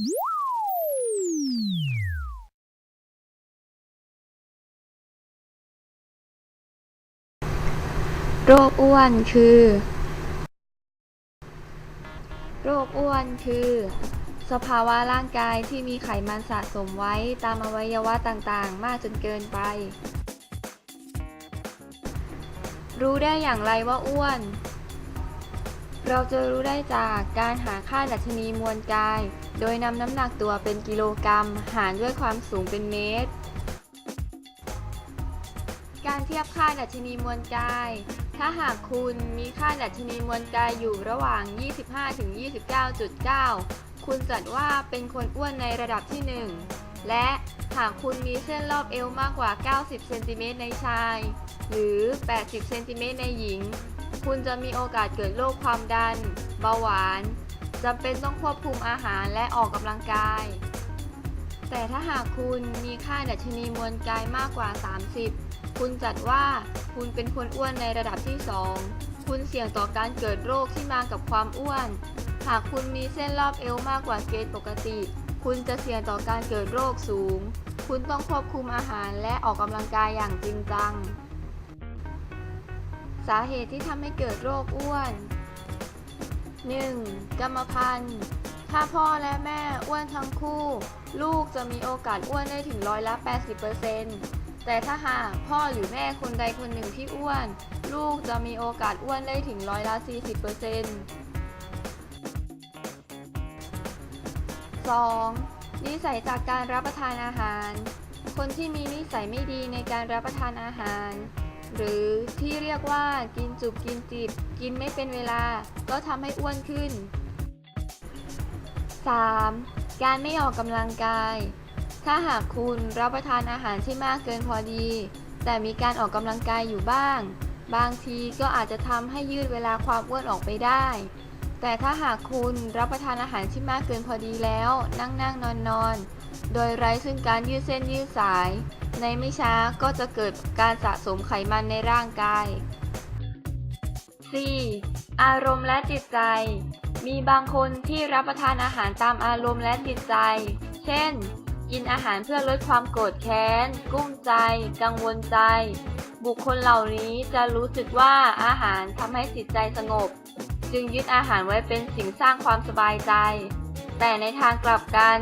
โรคอ้วนคือ โรคอ้วนคือ สภาวะร่างกายที่มีไขมันสะสมไว้ตามอวัยวะต่างๆ มากจนเกินไป รู้ได้อย่างไรว่าอ้วน เราจะรู้ได้จากการหาค่าดัชนีมวลกาย โดยนำน้ำหนักตัวเป็นกิโลกรัม หารด้วยความสูงเป็นเมตร การเทียบค่าดัชนีมวลกาย ถ้าหากคุณมีค่าดัชนีมวลกายอยู่ระหว่าง 25-29.9 คุณจัดว่าเป็นคนอ้วนในระดับที่ 1 และหากคุณมีเส้นรอบเอวมากกว่า 90 เซนติเมตรในชาย หรือ 80 เซนติเมตรในหญิง คุณจะมีโอกาสเกิดโรคความดัน เบาหวานจำเป็นต้องควบคุมอาหารและออกกำลังกาย แต่ถ้าหากคุณมีค่าดัชนีมวลกายมากกว่า 30 คุณจัดว่าคุณเป็นคนอ้วนในระดับที่ 2 คุณเสี่ยงต่อการเกิดโรคที่มากับความอ้วน หากคุณมีเส้นรอบเอวมากกว่าเกณฑ์ปกติ คุณจะเสี่ยงต่อการเกิดโรคสูง คุณต้องควบคุมอาหารและออกกำลังกายอย่างจริงจังาเหตุที่ทำให้เกิดโรคอ้วน 1. กรรมพันธุ์ ถ้าพ่อและแม่อ้วนทั้งคู่ ลูกจะมีโอกาสอ้วนได้ถึงร้อยละ 80%แต่ถ้าหากพ่อหรือแม่คนใดคนหนึ่งที่อ้วน ลูกจะมีโอกาสอ้วนได้ถึงร้อยละ 40% 2. นิสัยจากการรับประทานอาหาร คนที่มีนิสัยไม่ดีในการรับประทานอาหาร หรือที่เรียกว่ากินจุบกินจิบกินไม่เป็นเวลา ก็ทำให้อ้วนขึ้น 3. การไม่ออกกำลังกาย ถ้าหากคุณรับประทานอาหารที่มากเกินพอดี แต่มีการออกกำลังกายอยู่บ้าง บางทีก็อาจจะทำให้ยืดเวลาความอ้วนออกไปได้ แต่ถ้าหากคุณรับประทานอาหารที่มากเกินพอดีแล้ว นั่งนั่งนอนนอน โดยไร้ซึ่งการยืดเส้นยืดสาย ในไม่ช้าก็จะเกิดการสะสมไขมันในร่างกาย 4. อารมณ์และจิตใจ มีบางคนที่รับประทานอาหารตามอารมณ์และจิตใจ เช่น กินอาหารเพื่อลดความโกรธแค้น กุ้มใจ กังวลใจ บุคคลเหล่านี้จะรู้สึกว่าอาหารทำให้จิตใจสงบ จึงยึดอาหารไว้เป็นสิ่งสร้างความสบายใจ แต่ในทางกลับกัน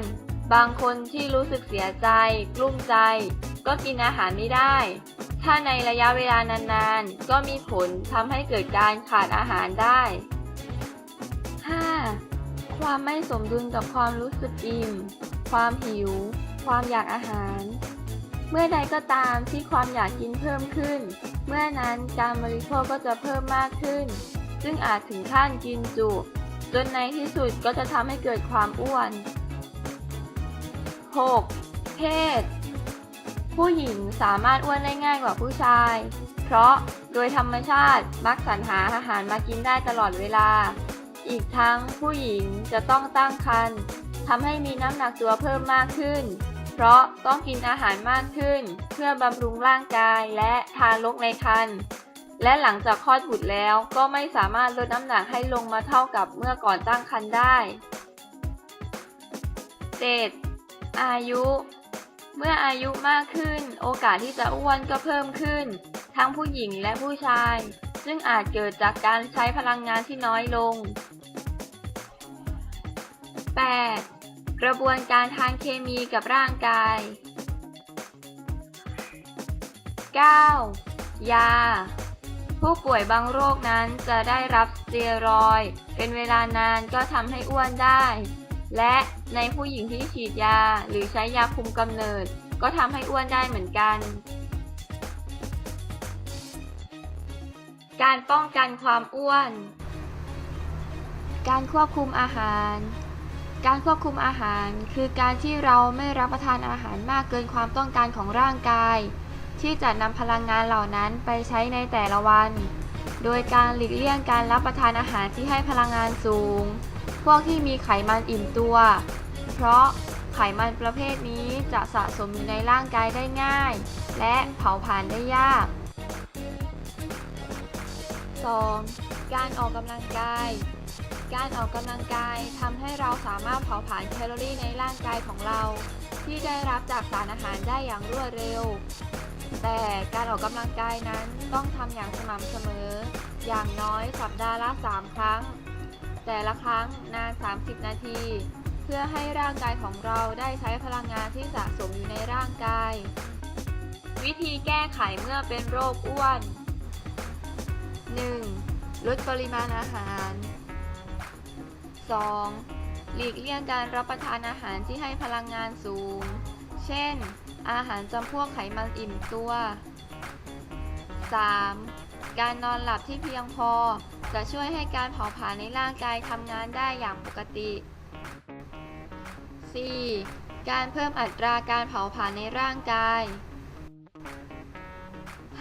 บางคนที่รู้สึกเสียใจ กลุ้มใจ ก็กินอาหารไม่ได้ ถ้าในระยะเวลานานๆ ก็มีผลทำให้เกิดการขาดอาหารได้ 5. ความไม่สมดุลกับความรู้สึกอิ่ม ความหิว ความอยากอาหาร เมื่อใดก็ตามที่ความอยากกินเพิ่มขึ้น เมื่อนั้นการบริโภคก็จะเพิ่มมากขึ้น ซึ่งอาจถึงขั้นกินจุ จนในที่สุดก็จะทำให้เกิดความอ้วน 6. เพศ ผู้หญิงสามารถอ้วนได้ง่ายกว่าผู้ชาย เพราะโดยธรรมชาติมักสรรหาอาหารมากินได้ตลอดเวลา อีกทั้งผู้หญิงจะต้องตั้งครรภ์ทำให้มีน้ำหนักตัวเพิ่มมากขึ้น เพราะต้องกินอาหารมากขึ้น เพื่อบำรุงร่างกายและทารกในครรภ์และหลังจากคลอดบุตรแล้วก็ไม่สามารถลดน้ำหนักให้ลงมาเท่ากับเมื่อก่อนตั้งครรภ์ได้ 7. อายุ เมื่ออายุมากขึ้น โอกาสที่จะอ้วนก็เพิ่มขึ้น ทั้งผู้หญิงและผู้ชาย ซึ่งอาจเกิดจากการใช้พลังงานที่น้อยลง 8. กระบวนการทางเคมีกับร่างกาย 9. ยา ผู้ป่วยบางโรคนั้นจะได้รับสเตียรอย เป็นเวลานานก็ทำให้อ้วนได้ และ ในผู้หญิงที่ฉีดยาหรือใช้ยาคุมกำเนิด ก็ทำให้อ้วนได้เหมือนกัน การป้องกันความอ้วน การควบคุมอาหาร การควบคุมอาหารคือการที่เราไม่รับประทานอาหารมากเกินความต้องการของร่างกาย ที่จะนำพลังงานเหล่านั้นไปใช้ในแต่ละวัน โดยการหลีกเลี่ยงการรับประทานอาหารที่ให้พลังงานสูง วกที่มีไขมันอิ่มตัว เพราะไขมันประเภทนี้จะสะสมอยู่ในร่างกายได้ง่าย และเผาผลาญได้ยาก 2. การออกกำลังกาย การออกกำลังกายทำให้เราสามารถเผาผลาญแคลอรี่ในร่างกายของเรา ที่ได้รับจากสารอาหารได้อย่างรวดเร็ว แต่การออกกำลังกายนั้นต้องทำอย่างสม่ำเสมอ อย่างน้อยสัปดาห์ละ 3 ครั้ง แต่ละครั้งนาน 30 นาที เพื่อให้ร่างกายของเราได้ใช้พลังงานที่สะสมอยู่ในร่างกาย วิธีแก้ไขเมื่อเป็นโรคอ้วน 1. ลดปริมาณอาหาร 2. หลีกเลี่ยงการรับประทานอาหารที่ให้พลังงานสูง เช่น อาหารจำพวกไขมันอิ่มตัว 3. การนอนหลับที่เพียงพอ จะช่วยให้การเผาผลาญในร่างกายทำงานได้อย่างปกติ 4. การเพิ่มอัตราการเผาผลาญในร่างกาย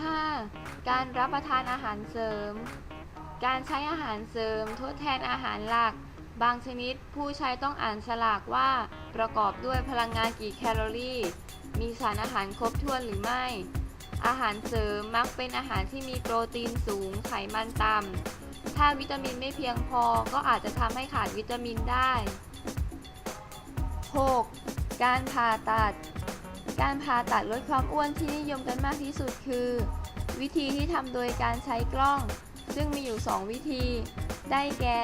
5. การรับประทานอาหารเสริม การใช้อาหารเสริมทดแทนอาหารหลัก บางชนิดผู้ใช้ต้องอ่านฉลากว่าประกอบด้วยพลังงานกี่แคลอรี่ มีสารอาหารครบถ้วนหรือไม่ อาหารเสริมมักเป็นอาหารที่มีโปรตีนสูง ไขมันต่ำ ถ้าวิตามินไม่เพียงพอก็อาจจะทำให้ขาดวิตามินได้ 6. การผ่าตัด การผ่าตัดลดความอ้วนที่นิยมกันมากที่สุดคือ วิธีที่ทำโดยการใช้กล้อง ซึ่งมีอยู่ 2 วิธี ได้แก่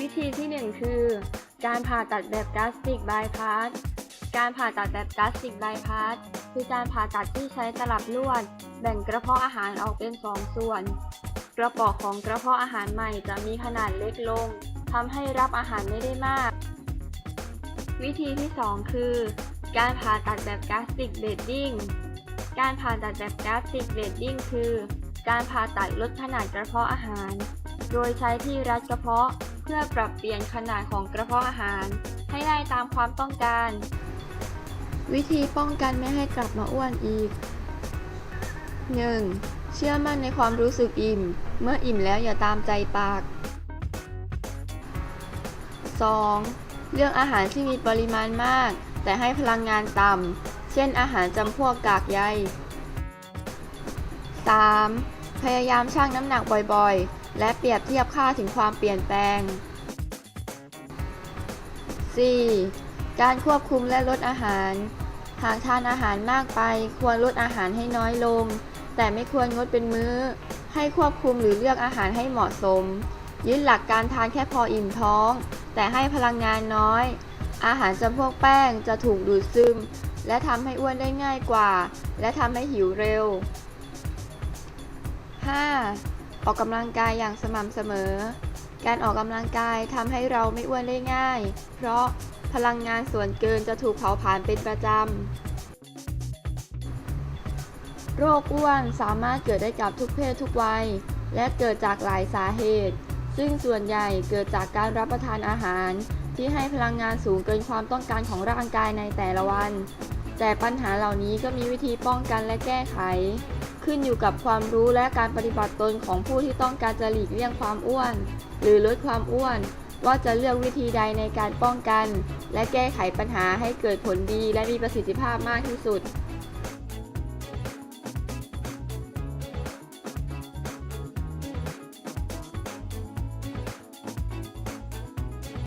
วิธีที่ 1 คือ การผ่าตัดแบบกาสติกบายพาสการผ่าตัดแบบกาสติกบายพาสคือการผ่าตัดที่ใช้ตลับลวด แบ่งกระเพาะอาหารออกเป็น 2 ส่วน กระป๋องของกระเพาะอาหารใหม่จะมีขนาดเล็กลงทำให้รับอาหารไม่ได้มาก วิธีที่ 2 คือ การผ่าตัดแบบกาสติกเบดดิ้งการผ่าตัดแบบกาสติกเบดดิ้งคือ การผ่าตัดลดขนาดกระเพาะอาหาร โดยใช้ที่รัดกระเพาะเพื่อปรับเปลี่ยนขนาดของกระเพาะอาหาร ให้ได้ตามความต้องการ วิธีป้องกันไม่ให้กลับมาอ้วนอีก 1. เชื่อมั่นในความรู้สึกอิ่ม เมื่ออิ่มแล้วอย่าตามใจปาก 2. เลือกอาหารที่มีปริมาณมาก แต่ให้พลังงานต่ำ เช่นอาหารจำพวกกากใย 3. พยายามชั่งน้ำหนักบ่อยๆ และเปรียบเทียบค่าถึงความเปลี่ยนแปลง 4. การควบคุมและลดอาหาร หากทานอาหารมากไป ควรลดอาหารให้น้อยลง แต่ไม่ควรงดเป็นมื้อ ให้ควบคุมหรือเลือกอาหารให้เหมาะสม ยึดหลักการทานแค่พออิ่มท้อง แต่ให้พลังงานน้อย อาหารจำพวกแป้งจะถูกดูดซึม และทำให้อ้วนได้ง่ายกว่า และทำให้หิวเร็ว 5. ออกกำลังกายอย่างสม่ำเสมอ การออกกำลังกายทำให้เราไม่อ้วนได้ง่าย เพราะพลังงานส่วนเกินจะถูกเผาผลาญเป็นประจำ โรคอ้วนสามารถเกิดได้กับทุกเพศทุกวัย และเกิดจากหลายสาเหตุ ซึ่งส่วนใหญ่เกิดจากการรับประทานอาหาร ที่ให้พลังงานสูงเกินความต้องการของร่างกายในแต่ละวัน แต่ปัญหาเหล่านี้ก็มีวิธีป้องกันและแก้ไข ขึ้นอยู่กับความรู้และการปฏิบัติตนของผู้ที่ต้องการจะหลีกเลี่ยงความอ้วน หรือลดความอ้วน ว่าจะเลือกวิธีใดในการป้องกัน และแก้ไขปัญหาให้เกิดผลดีและมีประสิทธิภาพมากที่สุด